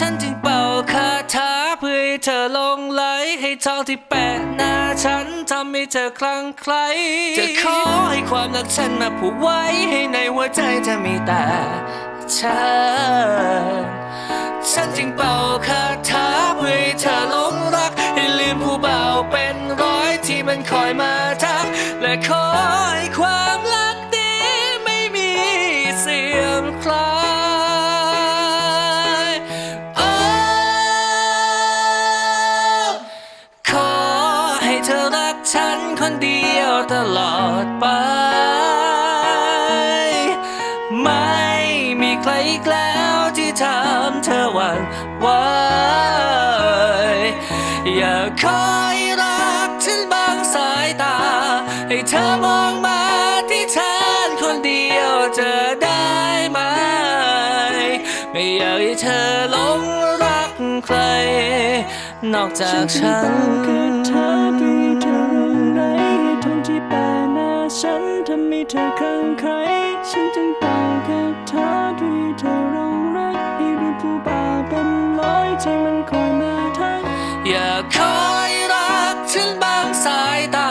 ฉันจึงเป่าคาถาเพื่อให้เธอลงไหลให้ทองที่แปะหน้าฉันทำให้เธอคลั่งไคล้จะขอให้ความรักฉันมาผูกไว้ให้ในหัวใจเธอมีแต่ฉันฉันจึงเป่าคาถาเพื่อให้เธอลงรักให้ลืมผู้เบาเป็นร้อยที่มันคอยมาทัก และขอให้ความรักนี้ไม่มีเสื่อมคลาย เธอรักฉันคนเดียวตลอดไป ไม่มีใครอีกแล้วที่ทำเธอหวั่นไหวอย่าคอยรักฉันบางสายตา ให้เธอมองมาที่ฉันคนเดียวจะได้ไหม ไม่อยากให้เธอหลงรักใคร นอกจากฉัน น้าฉันทำให้เธอคลั่งไคล้ฉันจึงเป่าคาถาด้วยเธอรองรักให้รู้ผู้บ่าเป็นร้อยที่มันคอยมาทักอย่าคอยรักฉันบางสายตา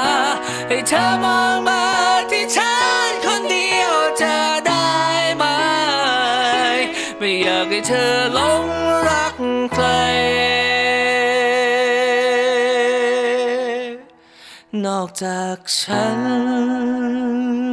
ให้เธอมองมาที่ฉันคนเดียวจะได้ไหม ไม่อยากให้เธอหลงรักใคร นอกจากฉัน